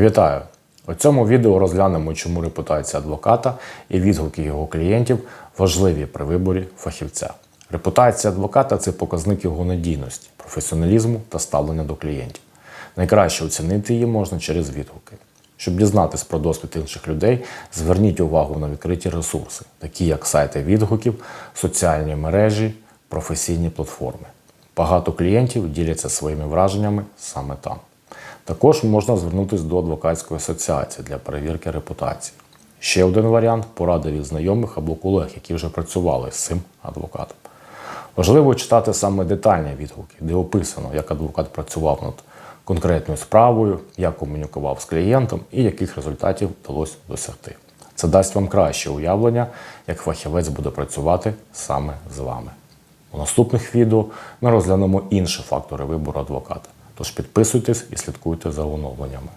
Вітаю! У цьому відео розглянемо, чому репутація адвоката і відгуки його клієнтів важливі при виборі фахівця. Репутація адвоката це показник його надійності, професіоналізму та ставлення до клієнтів. Найкраще оцінити її можна через відгуки. Щоб дізнатись про досвід інших людей, зверніть увагу на відкриті ресурси, такі як сайти відгуків, соціальні мережі, професійні платформи. Багато клієнтів діляться своїми враженнями саме там. Також можна звернутися до адвокатської асоціації для перевірки репутації. Ще один варіант поради від знайомих або колег, які вже працювали з цим адвокатом. Важливо читати саме детальні відгуки, де описано, як адвокат працював над конкретною справою, як комунікував з клієнтом і яких результатів вдалося досягти. Це дасть вам краще уявлення, як фахівець буде працювати саме з вами. У наступних відео ми розглянемо інші фактори вибору адвоката. Тож підписуйтесь і слідкуйте за оновленнями.